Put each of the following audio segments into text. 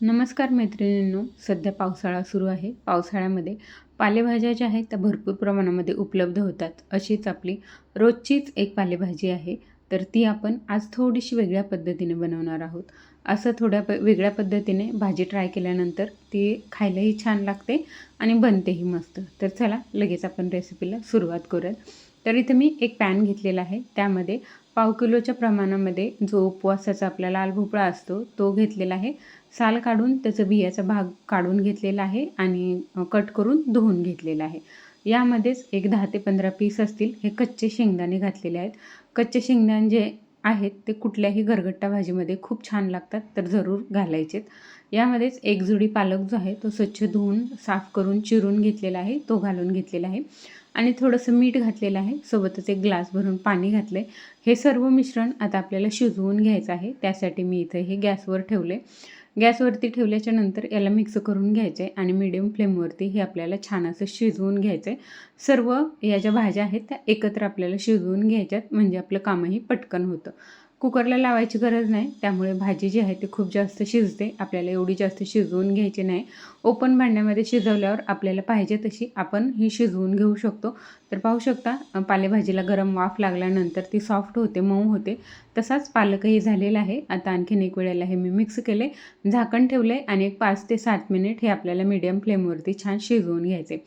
नमस्कार मैत्रिणींनो सध्या पावसाळा सुरू आहे. पावसाळ्यामध्ये पालेभाज्या ज्या आहेत त्या भरपूर प्रमाणामध्ये उपलब्ध होतात. अशीच आपली रोजचीच एक पालेभाजी आहे. तर ती आपण आज थोडीशी वेगळ्या पद्धतीने बनवणार आहोत. असं थोड्या प वेगळ्या पद्धतीने भाजी ट्राय केल्यानंतर ती खायलाही छान लागते आणि बनतेही मस्त. तर चला लगेच आपण रेसिपीला सुरुवात करूयात. तर इथं मी एक पॅन घेतलेला आहे. त्यामध्ये पाव किलोच्या प्रमाणामध्ये जो उपवासाचा आपला लाल भोपळा असतो तो घेतलेला आहे. साल काढून त्याचं बियाचा भाग काढून घेतलेला आहे आणि कट करून धुवून घेतलेला आहे. यामध्येच एक दहा ते पंधरा पीस असतील हे कच्चे शेंगदाणे घातलेले आहेत. कच्चे शेंगदाणे जे आहेत ते कुठल्याही गरगट्टा भाजीमध्ये खूप छान लागतात तर जरूर घालायचेत. यामध्येच एक जुडी पालक जो आहे तो स्वच्छ धुवून साफ करून चिरून घेतलेला आहे. तो घालून घेतलेला आहे. आणि थोडंसं मीठ घातलेलं आहे. सोबतच एक ग्लास भरून पाणी घातलं आहे हे सर्व मिश्रण आता आपल्याला शिजवून घ्यायचं आहे. त्यासाठी मी इथं हे गॅसवर ठेवले गॅसवरती ठेवल्याच्या नंतर याला मिक्स करून घ्यायचं आहे आणि मिडियम फ्लेमवरती हे आपल्याला छान असं शिजवून घ्यायचं आहे सर्व या ज्या भाज्या आहेत त्या एकत्र आपल्याला शिजवून घ्यायच्यात. म्हणजे आपलं कामही पटकन होतं. कुकरला लावायची गरज नाही. त्यामुळे भाजी जी आहे ती खूप जास्त शिजते. आपल्याला एवढी जास्त शिजवून घ्यायची नाही. ओपन भांड्यामध्ये शिजवल्यावर आपल्याला पाहिजे तशी आपण ही शिजवून घेऊ शकतो. तर पाहू शकता पालेभाजीला गरम वाफ लागल्यानंतर ती सॉफ्ट होते मऊ होते. तसाच पालकही झालेला आहे. आता आणखीन एक वेळेला हे मी मिक्स केले झाकण ठेवले आणि एक पाच ते सात मिनिट हे आपल्याला मीडियम फ्लेमवरती छान शिजवून घ्यायचे.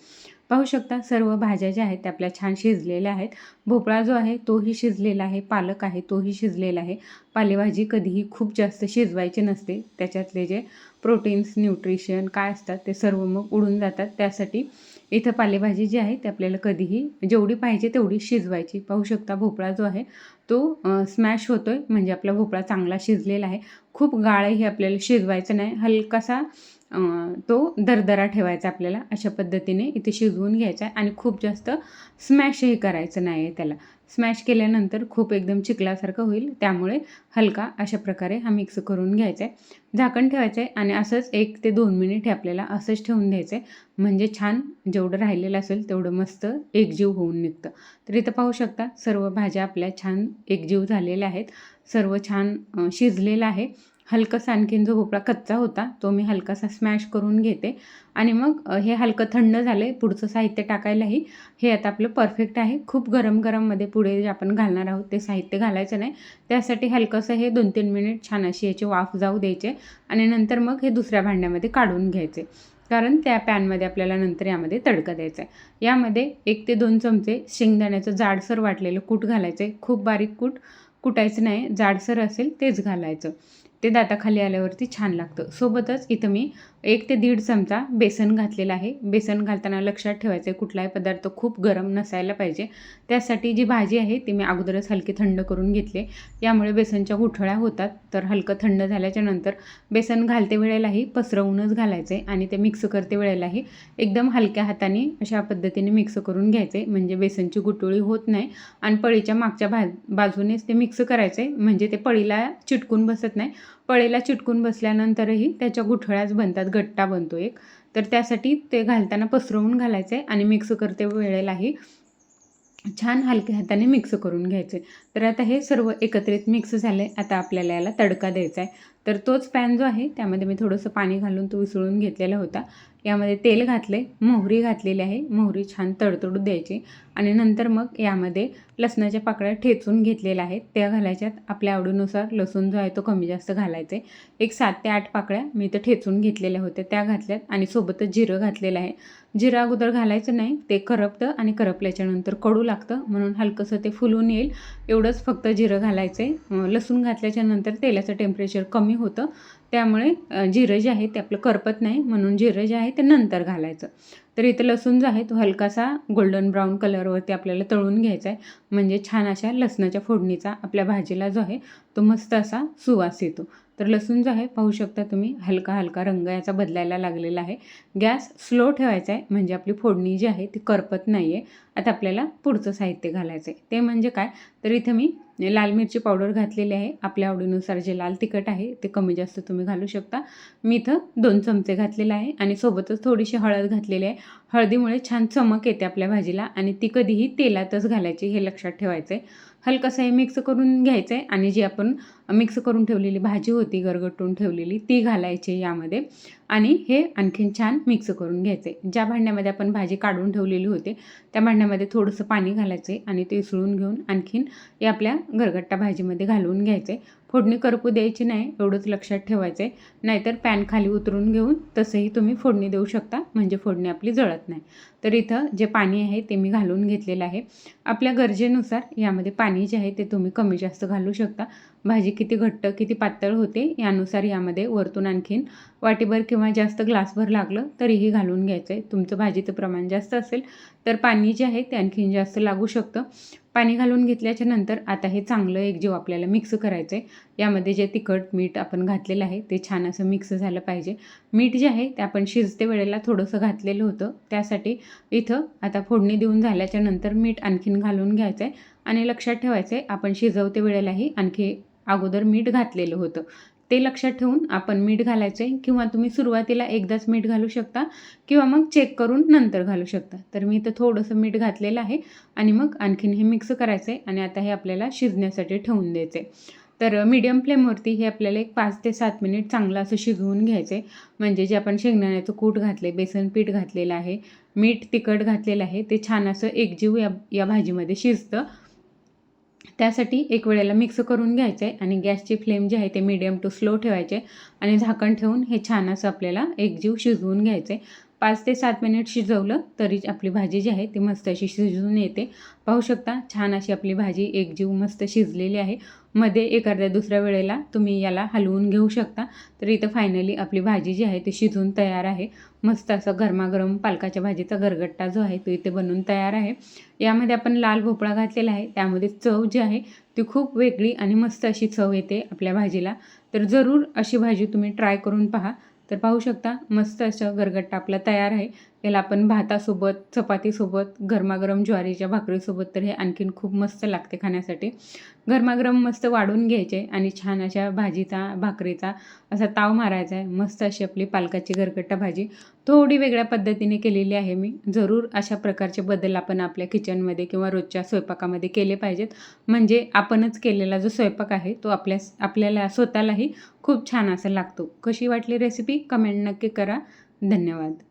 पाहू शकता सर्व भाज्या ज्या आहेत त्या आपल्या छान शिजलेल्या आहेत. भोपळा जो आहे तोही शिजलेला आहे. पालक आहे तोही शिजलेला आहे. पालेभाजी कधीही खूप जास्त शिजवायची नसते. त्याच्यातले जे प्रोटीन्स न्यूट्रिशन काय असतात ते सर्व मग उडून जातात. त्यासाठी इथं पालेभाजी जी आहे ती आपल्याला कधीही जेवढी पाहिजे तेवढी शिजवायची. पाहू शकता भोपळा जो आहे तो स्मॅश होतो आहे म्हणजे आपला भोपळा चांगला शिजलेला आहे. खूप गाळही आपल्याला शिजवायचं नाही. हलकासा तो दरदरा ठेवायचा आपल्याला अशा पद्धतीने इथे शिजवून घ्यायचा आहे आणि खूप जास्त स्मॅशही करायचं नाही आहे त्याला. स्मॅश केल्यानंतर खूप एकदम चिखलासारखं होईल त्यामुळे हलका अशा प्रकारे हा मिक्स करून घ्यायचा आहे. झाकण ठेवायचं आहे आणि असंच एक ते दोन मिनिट हे आपल्याला असंच ठेवून द्यायचं आहे. म्हणजे छान जेवढं राहिलेलं असेल तेवढं मस्त एकजीव होऊन निघतं. तर इथं पाहू शकता सर्व भाज्या आपल्या छान एकजीव झालेल्या आहेत. सर्व छान शिजलेलं आहे. हलकासा आणखीन जो भोपळा कच्चा होता तो मी हलकासा स्मॅश करून घेते. आणि मग हे हलकं थंड झालं आहे पुढचं साहित्य टाकायलाही हे आता आपलं परफेक्ट आहे. खूप गरम गरममध्ये पुढे जे आपण घालणार आहोत ते साहित्य घालायचं नाही. त्यासाठी हलकंसं हे दोन तीन मिनिट छान अशी याची वाफ जाऊ द्यायचे. आणि नंतर मग हे दुसऱ्या भांड्यामध्ये काढून घ्यायचे. कारण त्या पॅनमध्ये आपल्याला नंतर यामध्ये तडका द्यायचा आहे यामध्ये एक ते दोन चमचे शेंगदाण्याचं जाडसर वाटलेलं कूट घालायचं आहे खूप बारीक कूट. कुटायचं नाही. जाडसर असेल तेच घालायचं. ते दाताखाली आल्यावरती छान लागतं. सोबतच इथं मी एक ते दीड चमचा बेसन घातलेला आहे. बेसन घालताना लक्षात ठेवायचं आहे कुठलाही पदार्थ खूप गरम नसायला पाहिजे. त्यासाठी जी भाजी आहे ती मी अगोदरच हलकी थंड करून घेतले. यामुळे बेसनच्या गुठळ्या होतात तर हलकं थंड झाल्याच्यानंतर बेसन घालते वेळेलाही पसरवूनच घालायचं आहे आणि ते मिक्स करते वेळेलाही. एकदम हलक्या हाताने अशा पद्धतीने मिक्स करून घ्यायचे म्हणजे बेसनची गुटुळी होत नाही. आणि पळीच्या मागच्या भा बाजूनेच ते मिक्स करायचे म्हणजे ते पळीला चिटकून बसत नाही. पळेला चिटकून बसल्यानंतरही त्याच्या गुठळ्याच बनतात गट्टा बनतो एक. तर त्यासाठी ते घालताना पसरवून घालायचं आहे आणि मिक्स करते वेळेलाही छान हलक्या हाताने मिक्स करून घ्यायचे. तर आता हे सर्व एकत्रित मिक्स झाले आता आपल्याला याला तडका द्यायचा आहे तर तोच पॅन जो आहे त्यामध्ये मी थोडंसं पाणी घालून तो विसळून घेतलेला होता. यामध्ये तेल घातले मोहरी घातलेली आहे. मोहरी छान तडतडू द्यायची. आणि नंतर मग यामध्ये लसणाच्या पाकळ्या ठेचून घेतलेल्या आहेत. त्या घालायच्यात. आपल्या आवडीनुसार लसूण जो आहे तो कमी जास्त घालायचे एक सात ते आठ पाकळ्या मी इथं ठेचून घेतलेल्या होत्या. त्या घातल्यात आणि सोबतच जिरं घातलेलं आहे. जिरं अगोदर घालायचं नाही. ते करपतं आणि करपल्याच्यानंतर कडू लागतं. म्हणून हलकंसं ते फुलून येईल. एवढं थोडंच फक्त जिरं घालायचं आहे लसूण घातल्याच्यानंतर तेलाचं टेम्परेचर कमी होतं. त्यामुळे जिरं जे आहे ते आपलं करपत नाही. म्हणून जिरं जे आहे ते नंतर घालायचं. तर इथं लसूण जो आहे तो हलकासा गोल्डन ब्राऊन कलरवरती आपल्याला तळून घ्यायचा आहे म्हणजे छान अशा लसणाच्या फोडणीचा आपल्या भाजीला जो आहे तो मस्त असा सुवास येतो. तर लसूण जो आहे पाहू शकता तुम्ही हलका हलका रंग याचा बदलायला लागलेला आहे. गॅस स्लो ठेवायचा आहे म्हणजे आपली फोडणी जी आहे ती करपत नाही आहे आता आपल्याला पुढचं साहित्य घालायचं आहे ते म्हणजे काय? तर इथं मी लाल मिरची पावडर घातलेली आहे. आपल्या आवडीनुसार जे लाल तिखट आहे ते कमी जास्त तुम्ही घालू शकता. मी इथं दोन चमचे घातलेले आहे आणि सोबतच थोडीशी हळद घातलेली आहे. हळदीमुळे छान चमक येते आपल्या भाजीला आणि ती कधीही तेलातच घालायची हे लक्षात ठेवायचं आहे हलकंसं हे मिक्स करून घ्यायचं आहे आणि जी आपण मिक्स करून ठेवलेली भाजी होती गरगटून ठेवलेली ती घालायची यामध्ये. आणि हे आणखीन छान मिक्स करून घ्यायचे. ज्या भांड्यामध्ये आपण भाजी काढून ठेवलेली होती त्या भांड्यामध्ये थोडंसं पाणी घालायचे आणि ते उसळून घेऊन आणखीन हे आपल्या गरगट्टा भाजीमध्ये घालून घ्यायचे. फोडणी करपू द्यायची नाही एवढंच लक्षात ठेवायचं. आहे नाहीतर पॅन खाली उतरून घेऊन तसंही तुम्ही फोडणी देऊ शकता म्हणजे फोडणी आपली जळत नाही. तर इथं जे पाणी आहे ते मी घालून घेतलेलं आहे. आपल्या गरजेनुसार यामध्ये पाणी जे आहे ते तुम्ही कमी जास्त घालू शकता. भाजी किती घट्ट किती पातळ होते यानुसार यामध्ये वरतून आणखीन वाटीभर किंवा किंवा जास्त ग्लासभर लागलं तरीही घालून घ्यायचं आहे तुमचं भाजीचं प्रमाण जास्त असेल तर पाणी जे आहे ते आणखीन जास्त लागू शकतं. पाणी घालून घेतल्याच्या नंतर आता हे चांगलं एक जीव आपल्याला मिक्स करायचं आहे यामध्ये जे तिखट मीठ आपण घातलेलं आहे ते छान असं मिक्स झालं पाहिजे. मीठ जे आहे ते आपण शिजते वेळेला थोडंसं घातलेलं होतं. त्यासाठी इथं आता फोडणी देऊन झाल्याच्यानंतर मीठ आणखीन घालून घ्यायचं आहे आणि लक्षात ठेवायचं आहे आपण शिजवते वेळेलाही आणखी अगोदर मीठ घातलेलं होतं. ते लक्षात ठेवून आपण मीठ घालायचं आहे किंवा तुम्ही सुरुवातीला एकदाच मीठ घालू शकता किंवा मग चेक करून नंतर घालू शकता. तर मी इथं थोडंसं मीठ घातलेलं आहे आणि मग आणखीन हे मिक्स करायचं आहे आणि आता हे आपल्याला शिजण्यासाठी ठेवून द्यायचं आहे तर मीडियम फ्लेमवरती हे आपल्याला एक पाच ते सात मिनिट चांगलं असं शिजवून घ्यायचं आहे म्हणजे जे आपण शेंगदाण्याचं कूट घातले बेसन पीठ घातलेलं आहे मीठ तिखट घातलेलं आहे ते छान असं एकजीव या या भाजीमध्ये शिजतं. त्यासाठी एक वेळेला मिक्स करून घ्यायचं आहे आणि गॅसची फ्लेम जी आहे ते मीडियम टू स्लो ठेवायचे आणि झाकण ठेवून हे छान असं आपल्याला एकजीव शिजवून घ्यायचं. आहे पाच ते सात मिनिट शिजवलं तरी आपली भाजी जी आहे ती मस्त अशी शिजून येते. पाहू शकता छान अशी आपली भाजी एकजीव मस्त शिजलेली आहे. मध्ये एखाद्या दुसऱ्या वेळेला तुम्ही याला हलवून घेऊ शकता. तर इथं फायनली आपली भाजी जी आहे ती शिजून तयार आहे. मस्त असं गरमागरम पालकाच्या भाजीचा गरगट्टा जो आहे तो इथे बनवून तयार आहे. यामध्ये आपण लाल भोपळा घातलेला आहे. त्यामध्ये चव जी आहे ती खूप वेगळी आणि मस्त अशी चव येते आपल्या भाजीला. तर जरूर अशी भाजी तुम्ही ट्राय करून पहा. तर पाहू शकता मस्त असं गरगट्टा आपला तयार आहे. याला आपण भातासोबत चपातीसोबत गरमागरम ज्वारीच्या भाकरीसोबत तर हे आणखीन खूप मस्त लागते खाण्यासाठी. गरमागरम मस्त वाढून घ्यायचे आणि छान अशा भाजीचा भाकरीचा असा ताव मारायचा आहे. मस्त अशी आपली पालकाची घरकट्टा भाजी. थोडी वेगळ्या पद्धतीने केलेली आहे मी. जरूर अशा प्रकारचे बदल आपण आपल्या किचनमध्ये किंवा रोजच्या स्वयंपाकामध्ये केले पाहिजेत. म्हणजे आपणच केलेला जो स्वयंपाक आहे तो आपल्या आपल्याला स्वतःलाही खूप छान असा लागतो. कशी वाटली रेसिपी कमेंट नक्की करा. धन्यवाद.